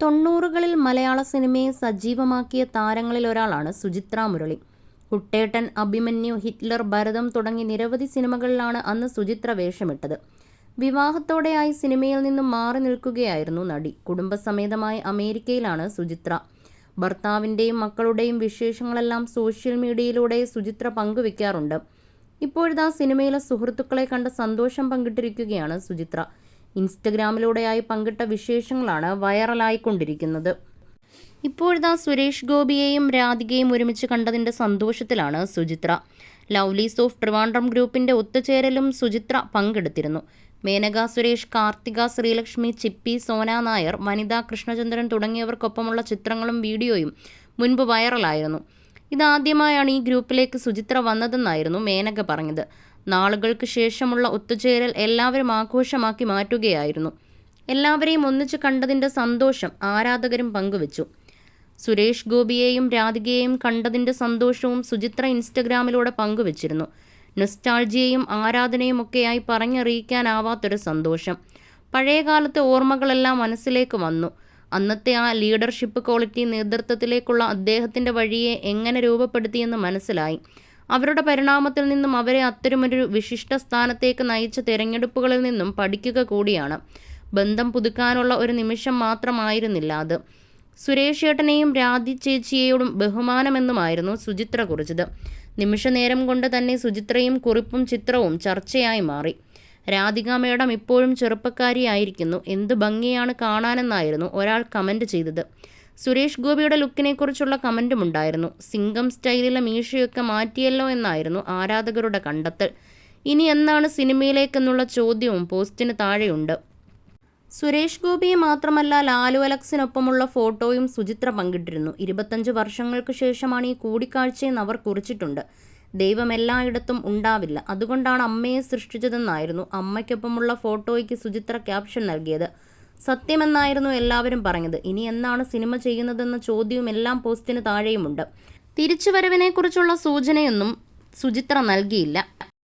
തൊണ്ണൂറുകളിൽ മലയാള സിനിമയെ സജീവമാക്കിയ താരങ്ങളിൽ ഒരാളാണ് സുചിത്ര മുരളി. കുട്ടേട്ടൻ അഭിമന്യു ഹിറ്റ്ലർ ഭരതം തുടങ്ങി നിരവധി സിനിമകളിലാണ് അന്ന് സുചിത്ര വേഷമിട്ടത്. വിവാഹത്തോടെയായി സിനിമയിൽ നിന്നും മാറി നിൽക്കുകയായിരുന്നു നടി. കുടുംബസമേതമായി അമേരിക്കയിലാണ് സുചിത്ര. ഭർത്താവിന്റെയും മക്കളുടെയും വിശേഷങ്ങളെല്ലാം സോഷ്യൽ മീഡിയയിലൂടെ സുചിത്ര പങ്കുവെക്കാറുണ്ട്. ഇപ്പോഴിതാ സിനിമയിലെ സുഹൃത്തുക്കളെ കണ്ട സന്തോഷം പങ്കിട്ടിരിക്കുകയാണ് സുചിത്ര. ഇൻസ്റ്റഗ്രാമിലൂടെയായി പങ്കിട്ട വിശേഷങ്ങളാണ് വൈറലായിക്കൊണ്ടിരിക്കുന്നത്. ഇപ്പോഴിതാ സുരേഷ് ഗോപിയെയും രാധികയും ഒരുമിച്ച് കണ്ടതിന്റെ സന്തോഷത്തിലാണ് സുചിത്ര. ലവ്ലീസ് ഓഫ് ട്രിവാൻഡ്രം ഗ്രൂപ്പിന്റെ ഒത്തുചേരലും സുചിത്ര പങ്കെടുത്തിരുന്നു. മേനക സുരേഷ് കാർത്തിക ശ്രീലക്ഷ്മി ചിപ്പി സോന നായർ വനിത കൃഷ്ണചന്ദ്രൻ തുടങ്ങിയവർക്കൊപ്പമുള്ള ചിത്രങ്ങളും വീഡിയോയും മുൻപ് വൈറലായിരുന്നു. ഇതാദ്യമായാണ് ഈ ഗ്രൂപ്പിലേക്ക് സുചിത്ര വന്നതെന്നായിരുന്നു മേനക പറഞ്ഞത്. നാളുകൾക്ക് ശേഷമുള്ള ഒത്തുചേരൽ എല്ലാവരും ആഘോഷമാക്കി മാറ്റുകയായിരുന്നു. എല്ലാവരെയും ഒന്നിച്ച് കണ്ടതിന്റെ സന്തോഷം ആരാധകരും പങ്കുവച്ചു. സുരേഷ് ഗോപിയെയും രാധികയെയും കണ്ടതിന്റെ സന്തോഷവും സുചിത്ര ഇൻസ്റ്റഗ്രാമിലൂടെ പങ്കുവച്ചിരുന്നു. നൊസ്റ്റാൾജിയയും ആരാധനയും ഒക്കെയായി പറഞ്ഞറിയിക്കാനാവാത്തൊരു സന്തോഷം. പഴയകാലത്തെ ഓർമ്മകളെല്ലാം മനസ്സിലേക്ക് വന്നു. അന്നത്തെ ആ ലീഡർഷിപ്പ് ക്വാളിറ്റി നേതൃത്വത്തിലേക്കുള്ള അദ്ദേഹത്തിന്റെ വഴിയെ എങ്ങനെ രൂപപ്പെടുത്തിയെന്ന് മനസ്സിലായി. അവരുടെ പരിണാമത്തിൽ നിന്നും അവരെ അത്തരമൊരു വിശിഷ്ട സ്ഥാനത്തേക്ക് നയിച്ച തിരഞ്ഞെടുപ്പുകളിൽ നിന്നും പഠിക്കുക കൂടിയാണ്. ബന്ധം പുതുക്കാനുള്ള ഒരു നിമിഷം മാത്രമായിരുന്നില്ല അത്. സുരേഷ് ഏട്ടനെയും രാധി ചേച്ചിയോടും ബഹുമാനമെന്നുമായിരുന്നു സുചിത്ര കുറിച്ചത്. നിമിഷനേരം കൊണ്ട് തന്നെ സുചിത്രയും കുറിപ്പും ചിത്രവും ചർച്ചയായി മാറി. രാധിക മേഡം ഇപ്പോഴും ചെറുപ്പക്കാരിയായിരിക്കുന്നു. എന്ത് ഭംഗിയാണ് കാണാനെന്നായിരുന്നു ഒരാൾ കമന്റ് ചെയ്തത്. സുരേഷ് ഗോപിയുടെ ലുക്കിനെക്കുറിച്ചുള്ള കമന്റും ഉണ്ടായിരുന്നു. സിംഗം സ്റ്റൈലിലെ മീശയൊക്കെ മാറ്റിയല്ലോ എന്നായിരുന്നു ആരാധകരുടെ കണ്ടെത്തൽ. ഇനി എന്നാണ് സിനിമയിലേക്കെന്നുള്ള ചോദ്യവും പോസ്റ്റിന് താഴെയുണ്ട്. സുരേഷ് ഗോപിയെ മാത്രമല്ല ലാലു അലക്സിനൊപ്പമുള്ള ഫോട്ടോയും സുചിത്ര പങ്കിട്ടിരുന്നു. ഇരുപത്തഞ്ച് വർഷങ്ങൾക്ക് ശേഷമാണ് ഈ കൂടിക്കാഴ്ചയെന്ന് അവർ കുറിച്ചിട്ടുണ്ട്. ദൈവം എല്ലായിടത്തും ഉണ്ടാവില്ല. അതുകൊണ്ടാണ് അമ്മയെ സൃഷ്ടിച്ചതെന്നായിരുന്നു അമ്മയ്ക്കൊപ്പമുള്ള ഫോട്ടോയ്ക്ക് സുചിത്ര ക്യാപ്ഷൻ നൽകിയത്. സത്യമെന്നായിരുന്നു എല്ലാവരും പറഞ്ഞത്. ഇനി എന്നാണ് സിനിമ ചെയ്യുന്നതെന്ന ചോദ്യവും എല്ലാം പോസ്റ്റിന് താഴെയുമുണ്ട്. തിരിച്ചുവരവിനെക്കുറിച്ചുള്ള സൂചനയൊന്നും സുചിത്ര നൽകിയില്ല.